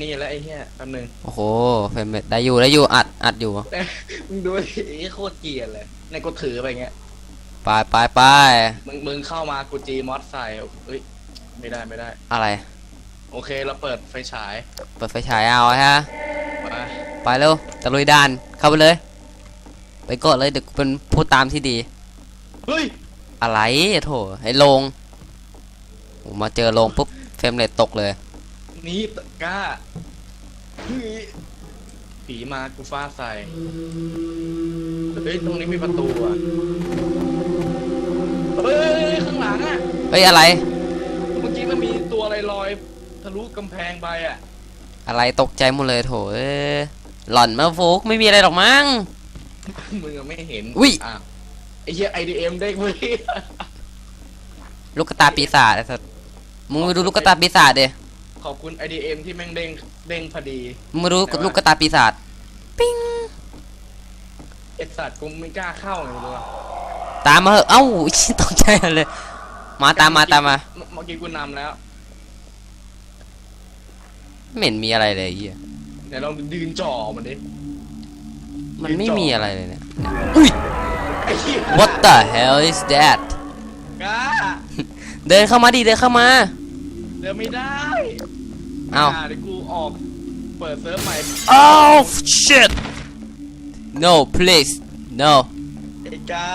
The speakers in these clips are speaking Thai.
นี่แล้วไอ้เหี้ยแป๊บนึงโอ้โหเฟรมเรทได้อยู่ได้อยู่อัดอัดอยู่มึงดูดิไอ้โคตรเกลียดเลยในกูถือไปอย่างเงี้ยไปไปไปมึงมึงเข้ามากูจีมอสใส่เอ้ยไม่ได้ไม่ได้ อะไร โอเคเราเปิดไฟฉาย เปิดไฟฉายเอาฮะมาไปเร็วตะลุยด่านเข้าไปเลย ไปกดเลยเดี๋ยวกูเป็นผู้ตามที่ดี เฮ้ยอะไรโถไอ้โลงโอ้มาเจอโลงปุ๊บเฟรมเรทตกเลย นี่ตะกล้าเฮ้ยผีมากูฟาดใส่เฮ้ยตรงนี้มีประตูอะเฮ้ยข้างหลังอะเฮ้ยอะไร เมื่อกี้มันมีตัวอะไรลอยทะลุกำแพงไปอะอะไรตกใจหมดเลยโถเอ้ยหล่อนมาฟุกไม่มีอะไรหรอกมั้ง มึงอะไม่เห็นอุ๊ยอะไอ้เหี้ย IDM เด้งเว้ยลูกกระตาปีศาจไอ้สัสมึงมาดูลูกกระตาปีศาจเด ขอบคุณ IDM ที่แม่งเด้งเด้งพอดีมึงมาดูแต่ว่าลูกกระตาปีศาจไอสัตว์กูไม่กล้าเข้าไงรู้ป่ะตามมาเหอะเอ้าชิตกใจเลย มาตามมาตามมาเมื่อกี้กูนำแล้ว ไม่เห็นมีอะไรเลยไอ้เหี้ยเดี๋ยวลองดืนจ่อมันดิมันไม่มีอะไรเลยเนี่ยอุ้ย ไอ้เหี้ย what the hell is that กล้า เดินเข้ามาดิเดินเข้ามา เดี๋ยวไม่ได้เอ้า เดี๋ยวกูออก เปิดเซิร์ฟใหม่ oh shit no please no ไอ้กล้า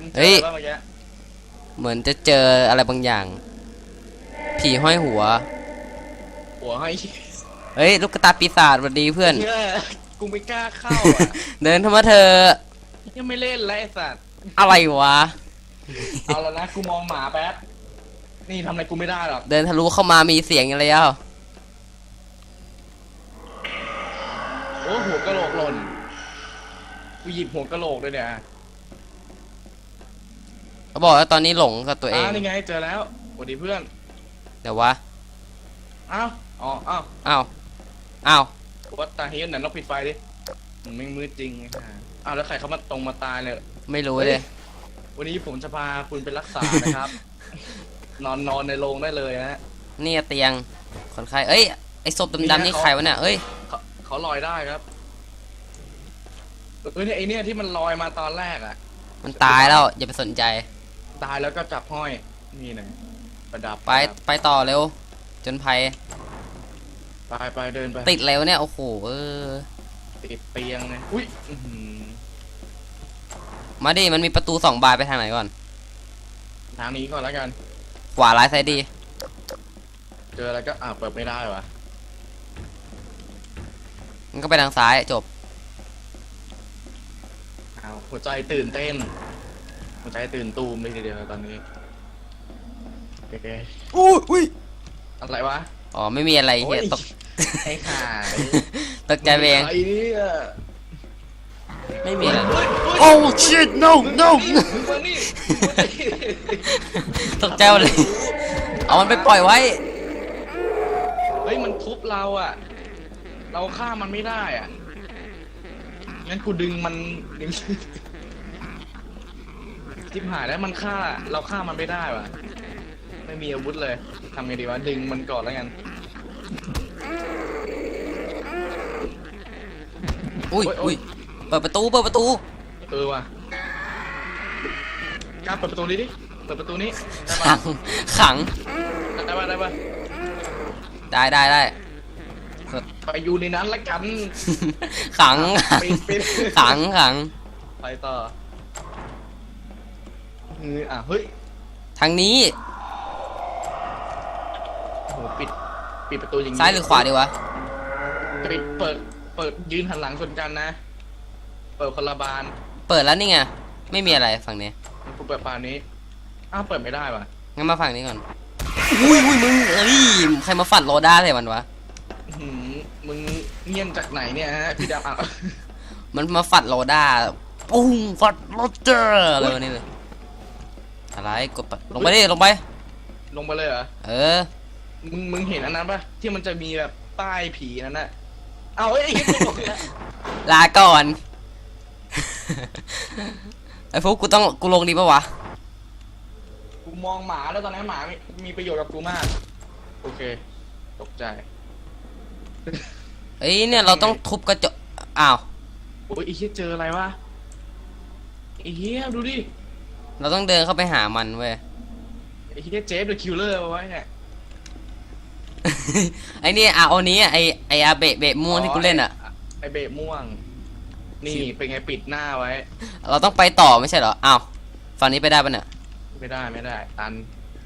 มึงจอเฮ้ยปะเมื่อกี้เหมือนจะเจออะไรบางอย่าง ผีห้อยหัว หัวให้เฮ้ย ลูกกระตาปีศาจสวัสดีเพื่อนเหี้ยกูไม่กล้าเข้าอะ เดินเข้ามาเธอะยังไม่เล่นแล้วไอ้สัตว์ อะไรวะ เอาแล้วนะ กูมองหมาแป๊บ นี่ทำอะไรกูไม่ได้หรอกเดินทะลุเข้ามามีเสียงอะไรอะโอ้หัวกะโหลกหล่นกูหยิบหัวกะโหลกด้วยเนี่ยเขาบอกว่าตอนนี้หลงกับตัวเองอ้าวนี่ไงเจอแล้วสวัสดีเพื่อนเดี๋ยววะอ้าวอ๋ออ้าวอ้าวอ้าววัดตาเฮียนไหนลองปิดไฟดิมันไม่มืดจริงไอ้ห่าอ้าวแล้วใครเขามาตรงมาตายเนี่ยไม่รู้เลยวันนี้ผมจะพาคุณไปรักษานะครับ นอนนอนในโรงได้เลยนะนี่เตียงคนไข้เอ้ยไอศพดำๆนี่ใครวะเนี่ยเอ้ยเขาเขาลอยได้ครับเออเนี่ยไอเนี่ยที่มันลอยมาตอนแรกอะมันตายแล้วอย่าไปสนใจ ตายแล้วก็จับห้อยนี่นะประดับไปไปต่อเร็ว จนภัยไปไปเดินไปติดเร็วเนี่ยโอ้โหเออติดเตียงเลยอุ้ยอื้อหือมาดิมันมีประตูสองบานไปทางไหนก่อน ทางนี้ก่อนแล้วกัน ขวาร้ายซ้ายดี เจอแล้วก็อ่าเปิดไม่ได้วะมันก็ไปทางซ้ายจบ อ้าวหัวใจตื่นเต้น หัวใจตื่นตูมเลยทีเดียวตอนนี้โอเคอุ้ยอุ้ยอะไรวะอ๋อไม่มีอะไรเฮียโอ้ยตกไอ้ห่าตกใจไปเองใครเนี่ยไม่มีอะไรเฮ้ยเฮ้ยโอ้ shit no no มึงมานี่ ตกใจหมดเลย เอามันไปปล่อยไว้ เฮ้ยมันทุบเราอะ เราฆ่ามันไม่ได้อะ งั้นกูดึงมันดึงจิบหายแล้วมันฆ่า เราฆ่ามันไม่ได้ว่ะ ไม่มีอาวุธเลยทำไงดีวะ ดึงมันก่อนแล้วกัน อุ้ยโอ๊ยโอ๊อุ้ยย เปิดประตู เปิดประตู เออว่ะกล้าเปิดประตูนี้ดิ เปิดประตูนี้ได้ขัปะงขังได้ปะได้ปะได้ได้ได้ ไปอยู่ในนั้นละกัน ขังปิดปิด ขังขังไปต่อเอออะเฮ้ยทางนี้โอ้โหปิดปิดประตูอย่างนี้ซ้ายหรือขวาดีวะปิดเปิดเปิดยืนหันหลังชนกันนะ เปิดคนละบานเปิดแล้วนี่ไงไม่มีอะไรฝั่งนี้กูเปิดบานนี้ อ้าวเปิดไม่ได้ว่ะงั้นมาฝั่งนี้ก่อน อุ้ยอุ้ยมึงเอ้ยใครมาฝัดโรด้าใส่มันวะ อื้อหือมึงเงียนจากไหนเนี่ยฮะพี่ดำอะมันมาฝัดโรด้าปุ้งฝัดโรเจอร์อะไรวะนี่เลยอะไรกดปะลงไปดิลงไป ลงไปเลยเหรอ เออ มึงมึงเห็นอันนั้นปะที่มันจะมีแบบป้ายผีนั่นน่ะเอาเอ้ยไอ้เหี้ยกูบอกแล้วลาก่อน ไอ้พวกกูต้องกูลงดีปะวะ กูมองหมาแล้วตอนนี้หมามีมีประโยชน์กับกูมาก โอเค ตกใจเอ้ยเนี่ยเราต้องทุบกระจกอ้าวโอ้ยไอ้เหี้ยเจออะไรวะไอ้เหี้ยดูดิเราต้องเดินเข้าไปหามันเว้ย ไอ้เหี้ยเจฟเดอะคิลเลอร์เอาไว้เนี่ยไอ้นี่อะเอานี้อะไอไออาเบะเบะม่วงที่กูเล่นอะ ไอเบะม่วง นี่เป็นไงปิดหน้าไว้ เราต้องไปต่อไม่ใช่เหรออ้าวฝั่งนี้ไปได้ปะเนี่ย ไม่ได้ไม่ได้ ตัน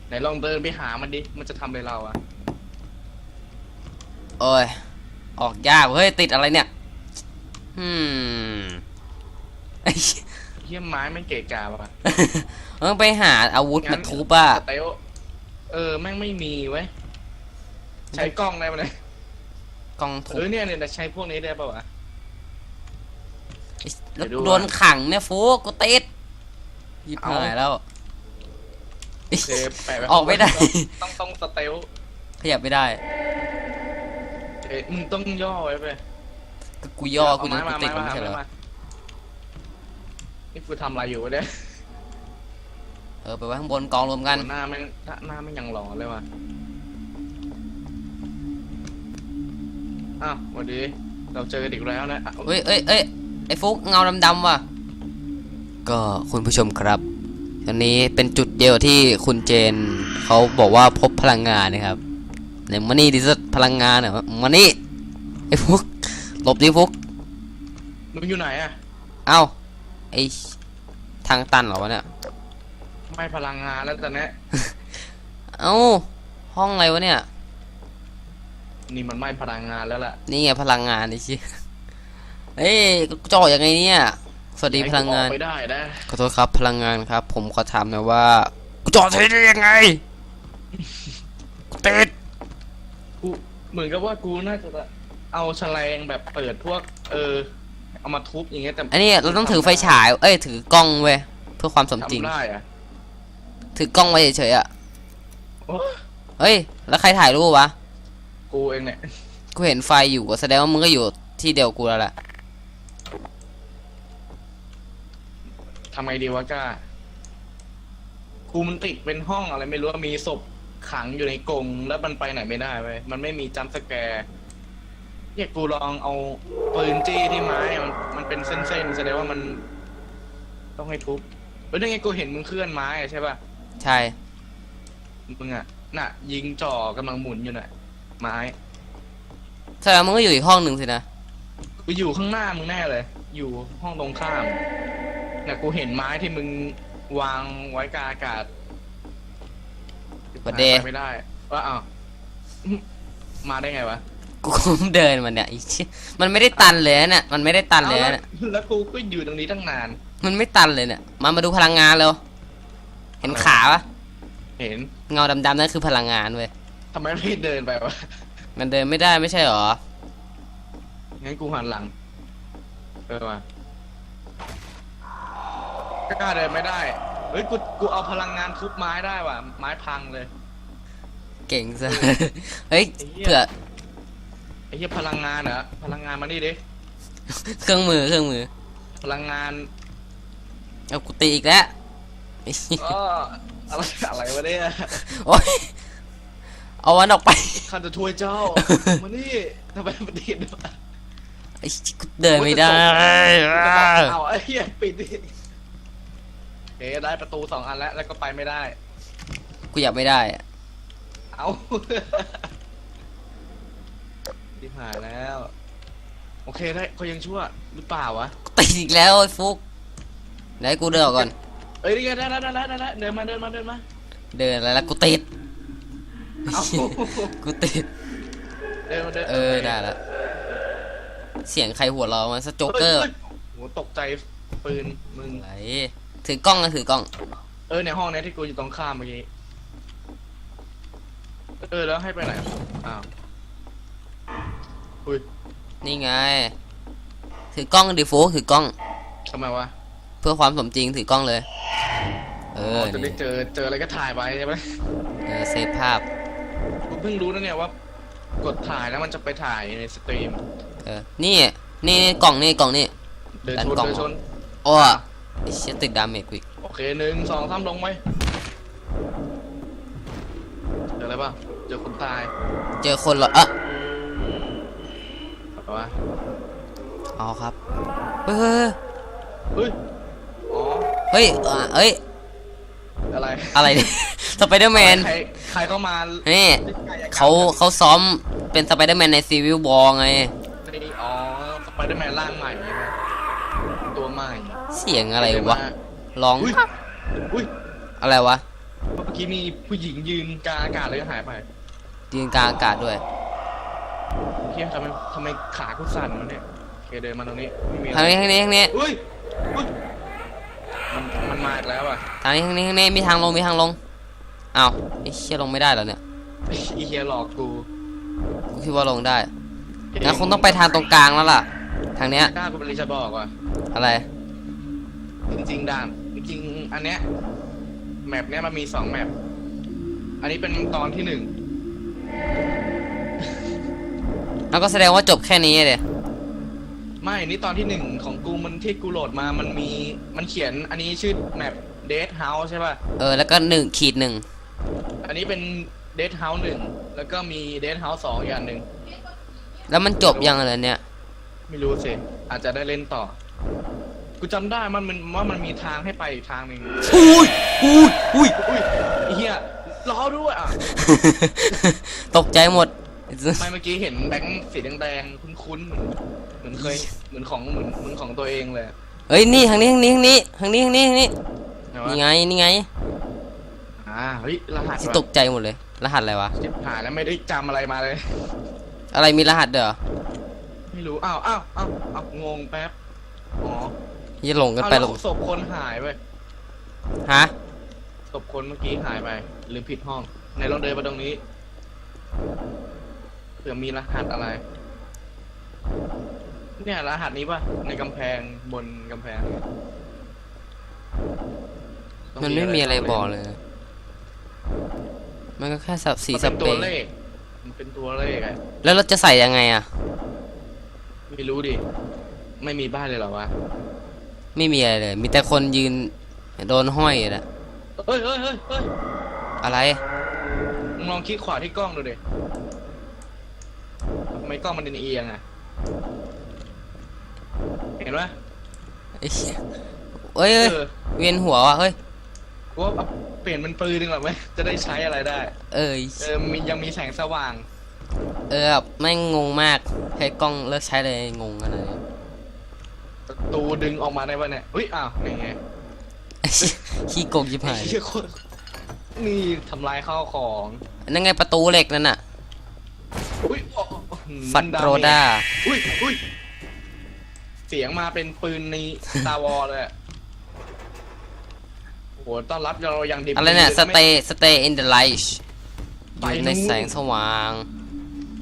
ไหนลองเดินไปหามันดิ มันจะทำอะไรเราอะโอ้ย ออกยากเฮ้ย ติดอะไรเนี่ยอืมไอ้เหี้ยเหี้ยไม้มันเกะกะว่ะต้องไปหาอาวุธมาทุบอะสเตลเออแม่งไม่มีเว้ยใช้กล้องได้ปะเนี่ยกล้องทุเอบอเนี่ยเนี่ยใช้พวกนี้ได้ปะวะ แล้วเดี๋ยวดูโดนขังเนี่ยฟูกูติดยิบเอาหายแล้ว โอเคแปะว้ออกไม่ได้ ต้องต้องสเตลขยับไม่ได้เอ้ยมึงต้องย่อไว้ไปก็กูย่อกูเาจะไม้กูมาติดไม้มันมาไม่ใช่เหรอไม้มานี่กูทำอะไรอยู่วะเนี่ยเออไปไว้ข้างบนกองรวมกัน หน้าแม่งหน้าแม่งยังหล่อเลยว่ะอ้าวสวัสดีเราเจอกันอีกแล้วนะอะเฮ้ยเอ้ยเอ้ยไอ้ฟุกเงาดำๆว่ะ ก็คุณผู้ชมครับ อันนี้เป็นจุดเดียวที่คุณเจนเขาบอกว่าพบพลังงานนะครับไหนมานี่ดิสพลังงานเหรอมานี่ไอ้ฟุกหลบดิฟุกมึงอยู่ไหนอะเอ้าไอ้ทางตันเหรอวะเนี่ยไม่พลังงานแล้วตอนเนี้ยเอ้าห้องอะไรวะเนี่ย นี่มันไม่พลังงานแล้วล่ะ นี่ไงพลังงานไอ้ชิเอ้ยจอยังไงเนี่ย สวัสดีพลังงานให้กูออกไปได้นะ ขอโทษครับพลังงานครับ ผมขอถามหน่อยว่ากูจอดใช้ได้ยังไงกูติดกูเหมือนกับว่ากูน่าจะเอาแฉลงแบบเปิดพวก เออ เอามาทุบอย่างเงี้ยแต่อันนี้เราต้องถือไฟฉาย เอ้ยถือกล้องเว้ยเพื่อความสมจริง ทำได้อะถือกล้องไว้เฉยๆอะโอ้เฮ้ย แล้วใครถ่ายรูปวะ กูเองเนี่ย กูเห็นไฟอยู่แสดงว่ามึงก็อยู่ที่เดียวกูแล้วแหละ ทำไงดีวะก้ากูมันติดเป็นห้องอะไรไม่รู้ว่ามีศพขังอยู่ในกรงแล้วมันไปไหนไม่ได้เว้ยมันไม่มีจัมป์สแกร์เนี่ยกูลองเอาปืนจี้ที่ไม้อะมันมันเป็นเส้นๆแสดงว่ามัน ต้องให้ทุบเฮ้ยนี่ไงกูเห็นมึงเคลื่อนไม้อะใช่ป่ะใช่ มึงอะน่ะ ยิงจ่อกำลังหมุนอยู่น่ะ ไม้แสดงว่ามึงก็อยู่อีกห้องหนึ่งสินะ กูอยู่ข้างหน้ามึงแน่เลย อยู่ห้องตรงข้าม น่ะกูเห็นไม้ที่มึงวางไว้กลางอากาศประเดหาไปไม่ได้ว่าอ้าวอื้อมาได้ไงวะกูเดินมันเนี่ยไอ้เชี่ยมันไม่ได้ตันเลยนะเนี่ยมันไม่ได้ตันเลยอ้าวนะแล้วเนี่ยแล้วกูก็อยู่ตรงนี้ตั้งนาน มันไม่ตันเลยเนี่ยมามาดูพลังงานเร็วเห็นขาปะเห็นเงาดำๆนั่นคือพลังงานเว้ยทำไมไม่เดินไปวะมันเดินไม่ได้ไม่ใช่หรองั้นกูหันหลังเออมา ก็กล้าเดินไม่ได้ เฮ้ย กู กูเอาพลังงานทุบไม้ได้ว่ะ ไม้พังเลย เก่งซะ เฮ้ยไอ้เหี้ย เผื่อ ไอ้เหี้ยพลังงานเหรอ พลังงานมานี่ดิ เครื่องมือ เครื่องมือ พลังงาน เอากูตีอีกแล้วไอ้เหี้ยอ้ออะไรอะไรวะเนี่ย โอ๊ย เอาวันออกไป ข้าจะช่วยเจ้า มานี่ทำไมมันติดวะไอ้ชิกูเดินไม่ได้ เอาไอ้เหี้ยปิดดิ เอ๊ได้ประตูสองอันแล้ว แล้วก็ไปไม่ได้ กูอยากไม่ได้อะเอา ที่หายแล้ว โอเคได้เขายังชั่วหรือเปล่าวะกูตีอีกแล้วไอ้ฟุกเดี๋ยวให้กูเดินออกก่อน เอ้ยนี่ไงได้แล้วได้แล้วได้แล้วเดินมาเดินมาเดินมา เดินอะไรแล้วกูติด เอากูติด เดินมาเดินเออได้แล้วเสียงใครหัวเราะมันสโจ๊กเกอร์ฮ้ยโหตกใจปืนมึง อะไร ถือกล้องนะถือกล้อง เออในห้องเนี้ยที่กูอยู่ตรงข้ามเมื่อกี้ เออแล้วให้ไปไหนอ้าว อุ้ยนี่ไง ถือกล้องดิฟุกถือกล้อง ทำไมวะเพื่อความสมจริงถือกล้องเลย เออจะได้นี่เจอเจออะไรก็ถ่ายไปใช่ไหมเออเซฟภาพ กูเพิ่งรู้นะเนี่ยว่า กดถ่ายแล้วมันจะไปถ่ายในสตรีม เออ นี่ นี่นี่กล่องนี่กล่องนี่ เดินดันชนกล่องเดินชน โอ้ ไอ้เชี่ยติดดาเมจกูอีกโอเคหนึ่งสองสามลงไหมเจออะไรป่ะเจอคนตายเจอคนเหรอเอะวะเอาครับเฮ้ยเฮ้ยอ๋อเฮ้ยเฮ้ยอะเอ้ยอะไรอะไรเนี่ย สไปเดอร์แมนใครใครเข้ามานี่เขาเขาซ้อมเป็นสไปเดอร์แมนในซีวิลบอลไง นี่อ๋อ สไปเดอร์แมนร่างใหม่ใช่ไหมตัวใหม่ เสียงอะไรวะลองอุ้ยอุ้ยอะไรวะเมื่อกี้มีผู้หญิงยืนกลางอากาศเลยหายไปยืนกลางอากาศด้วยเฮียทำไมทำไมขากูสั่นวะเนี่ยโอเคเดินมาตรงนี้ไม่มีอะทางไรนี้ทางนี้ทางนี้อุ้ยอุ้ยมันมันมาอีกแล้วอะทางนี้ทางนี้ทางนี้มีทางลงมีทางลงอ้าวไอ้เชี่ยลงไม่ได้เหรอเนี่ยอีเฮียหลอกกูกูคิดว่าลงได้งั้นคงต้องไปทางตรงกลางแล้วล่ะ ทางเนี้ยกล้ากูเป็นลิจะบอกว่ะอะไร จริงๆด่านจริงๆอันเนี้ยแมปเนี้ยมันมีสองแมปอันนี้เป็นตอนที่หนึ่งแล้วก็แสดงว่าจบแค่นี้เลยไม่นี่ตอนที่หนึ่งของกูมันที่กูโหลดมามันมีมันเขียนอันนี้ชื่อแมป Dead House ใช่ป่ะเออแล้วก็หนึ่งขีดหนึ่งอันนี้เป็น Dead House หนึ่งแล้วก็มี Dead House สองอีกอันหนึ่งแล้วมันจบยังเลยเนี่ย ไม่รู้สิอาจจะได้เล่นต่อ กูจำได้มันมันว่ามันมีทางให้ไปอีกทางหนึ่งอุ้ยอุ้ยอุ้ยอุ้ยไอ้เฮียล้อด้วยอะตกใจหมด ไม่เมื่อกี้เห็นแบงค์สีแดงๆคุ้นๆเหมือนเคยเหมือนของเหมือนเหมือนของตัวเองเลยเฮ้ยนี่ทางนี้ทางนี้ทางนี้ทางนี้ทางนี้ทางนี้ไหนวะนี่ไงนี่ไงอ่าเฮ้ยรหัสที่ว่ะตกใจหมดเลย รหัสอะไรวะจิบหายแล้วไม่ได้จำอะไรมาเลย อะไรมีรหัสเด้อไม่รู้อ้าวอ้าวอ้าวอ้าวงงแป๊บอ๋อ ยี่หลงกันอ้าวไปแล้หลวงศพคนหายไปฮะศพคนเมื่อกี้หายไป หรือผิดห้องไหนลองเดินมาตรงนี้เผื่อมีรหัสอะไร เนี่ยรหัสนี้ป่ะในกำแพงบนกำแพงต้งมันไม่มีอะไรบอกเลย มันก็แค่สับสีมันสเป็นเปตัรวย์เลขมันเป็นตัวเลขอะแล้วเราจะใส่ยังไงอะ ไม่รู้ดิ ไม่มีบ้านเลยเหรอวะ ไม่มีอะไรเลย มีแต่คนยืนโดนห้อยอยู่นะเฮ้ยเฮ้ยเฮ้ยเฮ้ยอะไรมึงลองคลิกขวาที่กล้องดูดิทำไมกล้องมันเอียงๆอะเห็นปะไอ้เหี้ยเอ้ยเอ้ยเออเวียนหัวว่ะเฮ้ย กูว่าเอาเปลี่ยนเป็นปืนดีกว่าไหมจะได้ใช้อะไรได้ เอ้ย เออมียังมีแสงสว่าง เออแบบแม่งงงมาก ให้กล้องเลิกใช้เลยงงขนาดนี้ ประตูดึงออกมาได้ปะเนี่ยอุ้ยอ้าวนี่ไงไอ้เหี้ยขี้โกงยิบหายไอ้เหี้ยโคตรนี่ทำลายข้าวของนั่นไงประตูเหล็กนั่นน่ะอุ้ยอ๋อหืมฟัดโรดาอุ้ยอุ้ยเสียงมาเป็นปืนในตาวอเลยอะโอ้โหต้อนรับเราอย่างดีอะไรเนี่ยไม่ stay stay in the light อไปยู่ในนู่นแสงสว่าง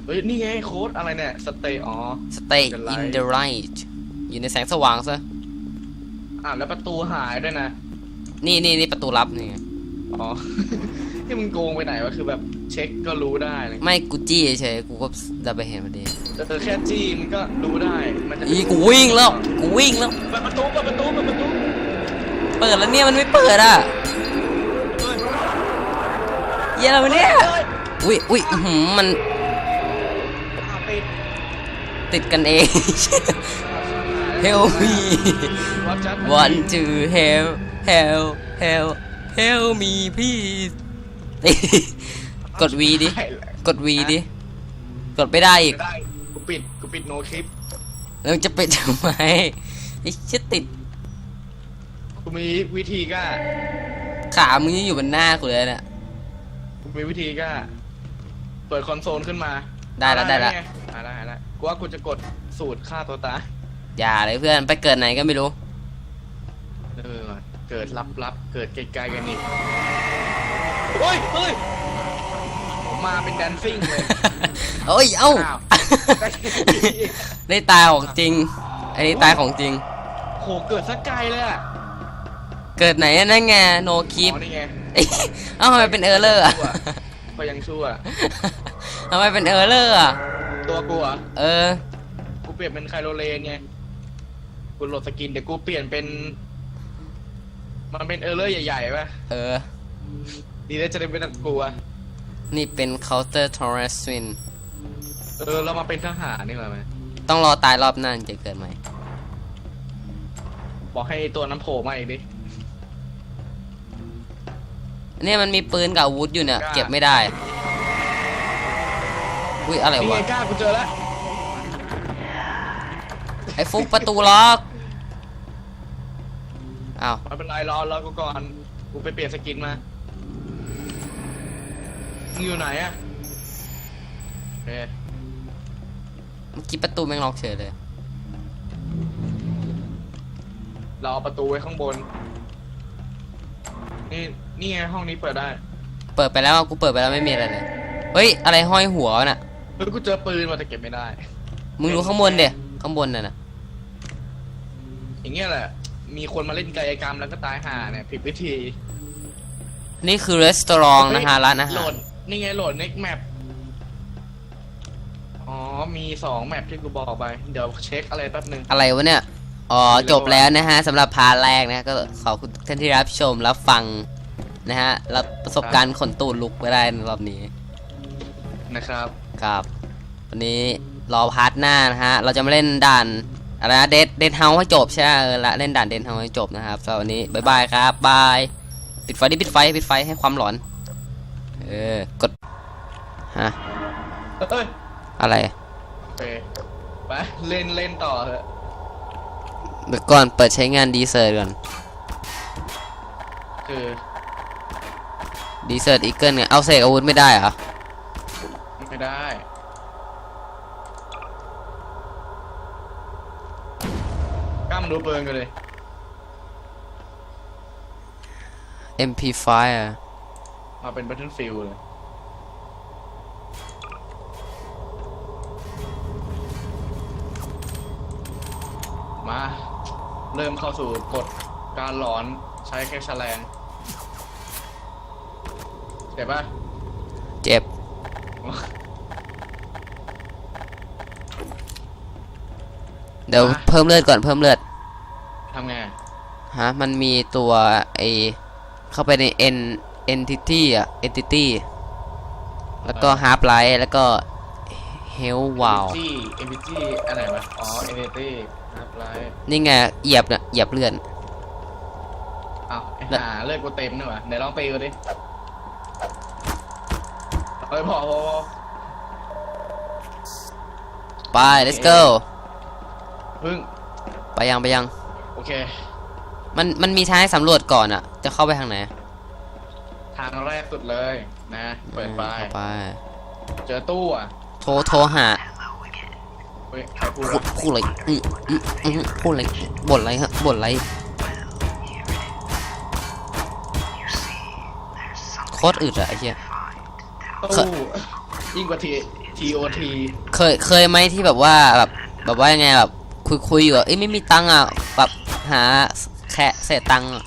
เฮ้ยนี่ไงโค้ดอะไรเนี่ยสเตย์อ๋อ stay The in light the light อยู่ในแสงสว่างซะอ่าแล้วประตูหายด้วยนะ นี่นี่นี่ประตูลับนี่ไงอ๋อ ที่มึงโกงไปไหนวะคือแบบเช็คก็รู้ได้เลยไม่กูจี้เฉยๆกูก็จะไปเห็นพอดีเออแค่จี้มันก็รู้ได้ มันจะอีกูวิ่งแล้ว กูวิ่งแล้ว เปิดประตูเปิดประตูเปิดประตูเปิดแล้วเนี่ยมันไม่เปิดอะเฮ้ยเหี้ยอะไรวะเนี่ยเฮ้ยอุ้ยอุ้ยอื้อหือมันอะปิดติดกันเอง Help me วัดจัด want to help help help help me please กด V ดิ กด V ดิ กดไม่ได้อีก ได้กูปิดกูปิดโนคลิปแล้วมันจะเป็นทำไมไอ้เชิดติด กูมีวิธีก็ขามึงยังอยู่บนหน้ากูเลยเนี่ยกูมีวิธีก็เปิดคอนโซลขึ้นมา ได้แล้วได้แล้วไงอะได้แล้วกูว่ากูจะกดสูตรฆ่าตัวตาย อย่าเลยเพื่อนไปเกิดไหนก็ไม่รู้ เออว่ะเกิดลับๆ เกิดไกลๆกันอีกเฮ้ยเฮ้ยผมมาเป็นแดนซิ่งเลย เอ้ย เอ้า อ้าว ได้ตายของจริง อันนี้ตายของจริง โหเกิดสักไกลเลยอะเกิดไหนอะนั่นไงโนคลิปอ๋อนี่ไงเอ้าทำไมเป็นเออร์เลอร์อะก็ยังชั่ว ทำไมเป็นเออร์เลอร์อะตัวกูอะเออ กูเปลี่ยนเป็นไคโรเลนไง กูโหลดสกินเดี๋ยวกูเปลี่ยนเป็น มันเป็นเออร์เลอร์ใหญ่ๆป่ะเออ ดีแล้วจะได้เป็นนักกลัว นี่เป็น counter t o r r e s w i n เออ เรามาเป็นทหารนี่แหละไหมต้องรอตายรอบหน้าถึงจะเกิดใหม่บอกให้ตัวน้ำโผล่มาอีกดิ เนี่ยมันมีปืนกับอาวุธอยู่เนี่ย กล้า เก็บไม่ได้ อุ้ยอะไรนี่ไงวะ กล้ากูเจอแล้ว ไอ้ฟุกประตูล็อก อ้าวไม่เป็นไรรอรอกูก่อนกูไปเปลี่ยนสกินมามึงอยู่ไหนอะโอเคเมื่อกี้ประตูแม่งล็อกเฉยเลย เราเอาประตูไว้ข้างบน นี่นี่ไงห้องนี้เปิดได้ เปิดไปแล้วกูเปิดไปแล้วไม่มีอะไรเลย เฮ้ย อะไรห้อยหัวน่ะ เฮ้ยกูเจอปืนมาแต่เก็บไม่ได้ มึงดูข้างบนเดี๋ยข้างบนน่ะนะอย่างเงี้ยแหละ มีคนมาเล่นกายกรรมแล้วก็ตายห่าเนี่ยผิดวิธีนี่คือรีสตอรองนะฮะร้านอาโหลหารดนี่ไงโหลด next map อ๋อ มีสองแมปที่กูบอกไป เดี๋ยวเช็คอะไรแป๊บหนึง อะไรวะเนี่ย อ๋อ จบแล้วนะฮะสำหรับพาร์ทแรกนะก็ขอบคุณท่านที่รับชมรับฟังนะฮะรับประสบการณ์ขนตูดลุกไปได้ในรอบนี้ นะครับ ครับ วันนี้รอพาร์ทหน้านะฮะ เราจะมาเล่นด่าน อะไรนะเดดเดดเฮาให้จบใช่ไหมเออละเล่นด่านเดดเฮาให้จบนะครับสำหรับวันนี้บายบายครับบายปิดไฟดิปิดไฟปิดไฟให้ความหลอน เออกดฮะเอ้ยอะไรโอเคไปเล่นเล่นต่อเถอะเดี๋ยวก่อนเปิดใช้งานดีเซอร์ก่อนคือดีเซอร์อีเกิลเนี่ยเอาเสกอาวุธไม่ได้เหรอไม่ได้ กล้าม ดูเปิงกันเลย MP5 อะมาเป็น Battlefield เลย มา เริ่มเข้าสู่กฎการหลอนใช้แค่แฉลงเจ็บปะเจ็บ เดี๋ยวเพิ่มเลือดก่อนเพิ่มเลือดทำไงฮะมันมีตัวไอเข้าไปใน n entity อะ entity แล้วก็ half life แล้วก็ hell wow จีเอ็มพีจีอันไหนวะอ๋อเอ็นเต้ครับไลท์นี่ไงเหยียบเนี่ยเหยียบเลื่อน อ้าวไอ้ห่าเลือดกูเต็มนี่หว่าไหนลองตีกูดิเฮ้ยพอพอพอไป let's go พึ่งไปยังไปยัง โอเค มันมันมีทางให้สำรวจก่อนอะจะเข้าไปทางไหนทางแรกสุดเลยนะ เปิดไป เข้าไป เจอตู้อะ โทรโทรหาเฮ้ยใครพูดพูดวะพูดอะไรอืมอืมอืมพูดอะไรบ่นอะไรฮะบ่นอะไรโคตรอึดอะไอ้เหี้ยตู้ยิ่งกว่าทีทีโอทีเคยเคยไหมที่แบบว่าแบบแบบว่ายังไงแบบคุยคุยอยู่อะเอ้ยไม่มีตังค์อะแบบหา แค่เศษตังค์อะ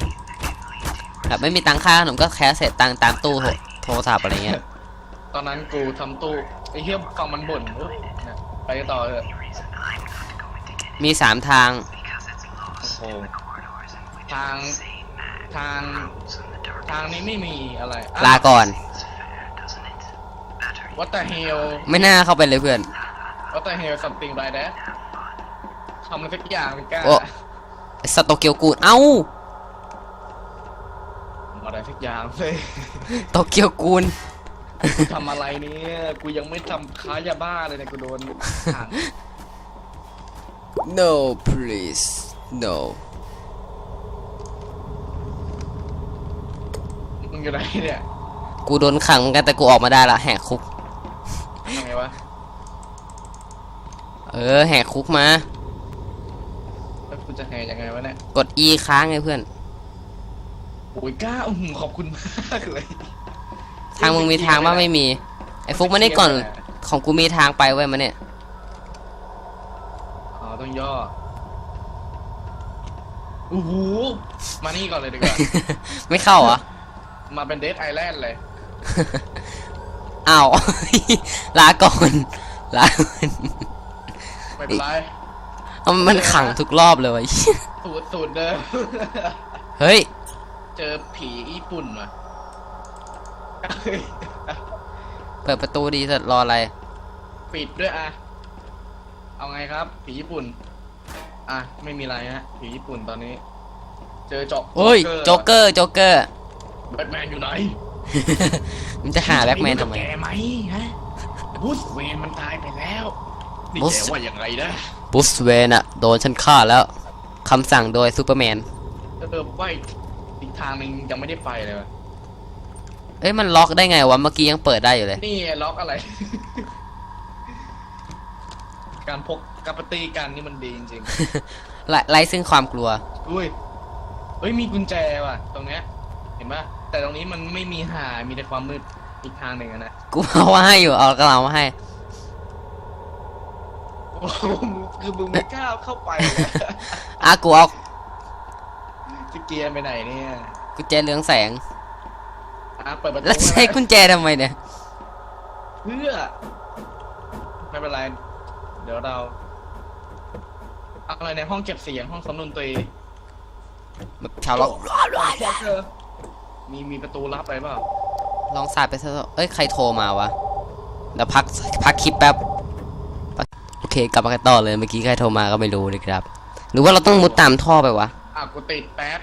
แบบไม่มีตังค่าขนมก็แค่เศษตังค์ตามตู้โทรโทรศัพท์อะไรเงี้ยตอนนั้นกูทำตู้ไอ้เหี้ยฟังมันบ่นเอ้ยนะไปต่อเถอะมีสามทางโอ้โหทางทางทางนี้ไม่มีอะไรอะลาก่อน What the hell ไม่น่าเข้าไปเลยเพื่อน What the hell something like that ทำอะไรสักอย่างไม่กล้า โอ้ไอ้สโตเกียวกูลเอ้าอะไรสักอย่างเลยโตเกียวกูลกูทำอะไรเนี่ยกูยังไม่ทำค้ายาบ้าเลยเนี่ยกูโดนขัง no please no มึงอยู่ไหนเนี่ยกูโดนขังเหมือนกันแต่กูออกมาได้ละแหกคุก ทำไงวะ เออแหกคุกมาแล้วกู จะแหยังไงวะเนี่ยกด E ค้างไงเพื่อน โอ้ยกล้าอื้อหือขอบคุณมากเลยทางมึงมีทางบ้างไม่มี ไอ้ฟุกมานี่ก่อน ของกูมีทางไปไว้ยมาเนี่ย อ๋อต้องย่อโอ้โหมานี่ก่อนเลยดีกว่า ไม่เข้าเหรอมาเป็นเดทไอแลนด์เลย อ้าว ลาก่อน ลาก่อน ไม่เป็นไร เอามันขังทุกรอบเลยวะสูตรสูตรเดิมเฮ้ย เจอผีญี่ปุ่นว่ะเปิดประตูดีเสร็จรออะไร ปิดด้วยอะเอาไงครับ ผีญี่ปุ่น อะ ไม่มีอะไรฮะ ผีญี่ปุ่นตอนนี้ เจอเจาะโอ้ยโจ๊กเกอร์โจ๊กเกอร์แบทแมนอยู่ไหน มันจะหาแบ็กแมนทำไมแกไหมฮะบูสเวนมันตายไปแล้ว นี่ Bruce แกว่าอย่างไรนะ บุสเวนอะโดนฉันฆ่าแล้วคำสั่งโดยซูเปอร์แมนเออว่าอีกทางหนึ่งยังไม่ได้ไปเลยวะเอ้ยมันล็อกได้ไงวะเมื่อกี้ยังเปิดได้อยู่เลย นี่ล็อกอะไร การพกกับปตีกันนี่มันดีจริงไล่ไล่ซึ่งความกลัว ๆอุ้ยเฮ้ยมีกุญแจว่ะ ตรงเนี้ย เห็นปะแต่ตรงนี้มันไม่มีหามีแต่ความมืดอีกทางหนึ่งอะนะ กูเอามาให้อยู่เอากระเอามาให้โอ้โห คือมึงไม่กล้าเข้าไปเลยอะกูเอาจะเกียร์ไปไหนเนี่ยกุญแจเรืองแสงอะเปิดประตูแล้วใช้กุญแจทำไมเนี่ยเพื่อไม่เป็นไรเดี๋ยวเราเอาอะไรในห้องเก็บเสียงห้องซ้อมดนตรีแบบชาวล็อกมีมีประตูลับอะไรเปล่าลองสาดไปซะเอ้ยใครโทรมาวะเดี๋ยวพักพักคลิปแป๊บพัก โอเค กลับมากันต่อเลย เมื่อกี้ใครโทรมาก็ไม่รู้เลยครับ หรือว่าเราต้องมุดตามท่อไปวะ อะกูติดแป๊บ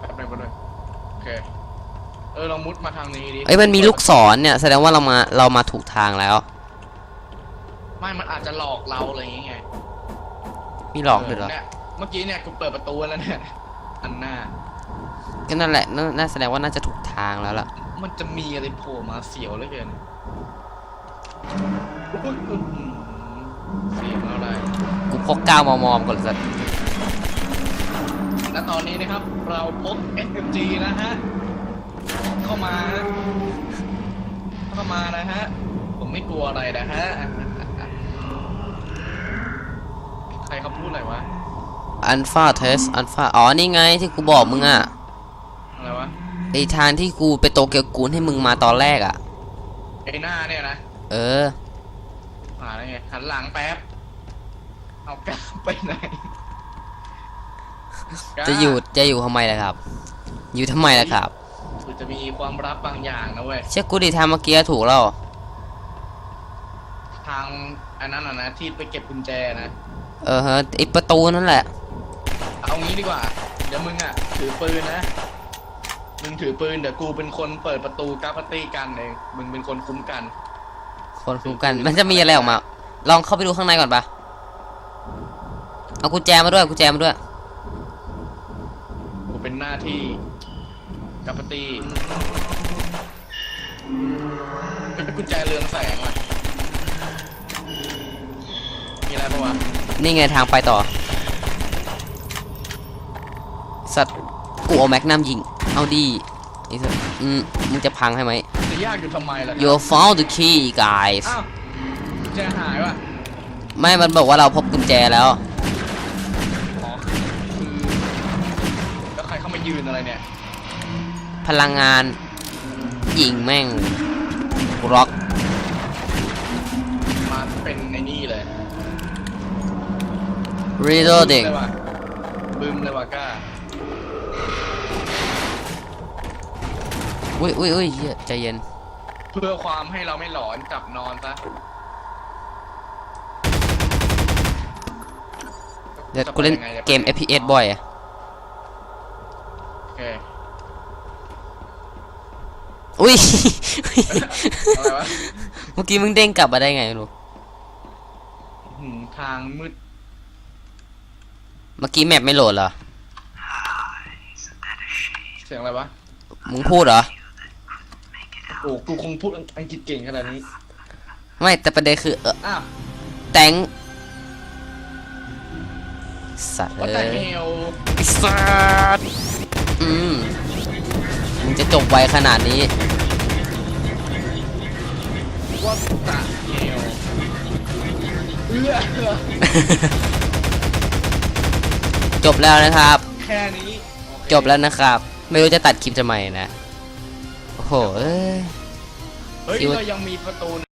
แป๊บหนึงแป๊บหนึงโอเค เออลองมุดมาทางนี้ดิเอ้ยมันมีลูกศรเนี่ย แสดงว่าเรามาเรามาถูกทางแล้ว ไม่ มันอาจจะหลอกเราอะไรอย่างเงี้ยมีหลอกด้วยเหรอนี่เมื่อกี้เนี่ยกูเปิดประตูแล้วเนี่ย อันหน้า ก็นั่นแหละน่าน่าแสดงว่าน่าจะถูกทางแล้วล่ะ มันจะมีอะไรโผล่มาเสียวเหลือเกินอุ๊ยอื้อหือ เสียงอะไรกูพกก้าวมอมอมก่อนสัตว์และตอนนี้นะครับเราพบ SMG นะฮะ เข้ามาฮะเข้ามานะฮะ ผมไม่กลัวอะไรนะฮะ ใครเขาพูดอะไรวะ อันฟาเทส อันฟาอ๋อ นี่ไงที่กูบอกมึงอะ อะไรวะ ไอทางที่กูไปโตเกียวกูนให้มึงมาตอนแรกอะ ไอ้หน้าเนี่ยนะ เออ อ่าได้ไงหันหลังแป๊บ เอากล้ามไปไหนกล้าจะอยู่จะอยู่ทำไมล่ะครับ อยู่ทำไมล่ะครับกูจะมีความลับบางอย่างนะเว้ยเชื่อกูดิทางเมื่อกี้ถูกแล้วทางอันนั้นอะนะที่ไปเก็บกุญแจนะเออฮะไอประตูนั่นแหละ เอางี้ดีกว่า เดี๋ยวมึงอะ ถือปืนนะ มึงถือปืนเดี๋ยวกูเป็นคนเปิดประตูกราฟตี้กันเองมึงเป็นคนคุ้มกัน คนคุ้มกัน มันจะมีอะไรออกมา ลองเข้าไปดูข้างในก่อนปะเอากุญแจมาด้วยกุญแจมาด้วย กูเป็นหน้าที่กราฟตี้เป็นกุญแจเรืองแสงว่ะมีอะไรปะวะนี่ไงทางไปต่อ สัตว์กูเอาแม็กนัมยิง เอาดี นี่สัตว์อืมมึงจะพังให้ไหม จะยากอยู่ทำไมล่ะ you found the key guys อ้าวกุญแจหายว่ะไม่มันบอกว่าเราพบกุญแจแล้ว อ๋อคือแล้วใครเข้ามายืนอะไรเนี่ย พลังงานยิงแม่งร็อกมาเป็นในนี่เลย reloading บึ้มเลยว่ะบึ้มเลยว่ะก้า อุ้ยอุ้ยอุ้ยเหี้ยใจเย็น เพื่อความให้เราไม่หลอนกลับนอนซะเดี๋ยวกูเล่นเกม FPS บ่อยอะโอเคอุ้ย อะไรวะเมื่อกี้มึงเด้งกลับมาได้ไงไม่รู้ หืมทางมืดเมื่อกี้แมปไม่โหลดเหรอ เสียงอะไรวะ มึงพูดเหรอ โอ้กูคงพูดอังกฤษเก่งขนาดนี้ ไม่แต่ประเด็นคือเอออ้าวแตงสัตว์วัดเอ้แต่ยเฮลไอ้สัตว์อืมมึงจะจบไวขนาดนี้ วัดแต่เฮลเอื้อจบแล้วนะครับ แค่นี้โอเคจบแล้วนะครับ ไม่รู้จะตัดคลิปทำไมนะ โอ้โหเอ้ย เฮ้ยคิดว่าเรายังมีประตู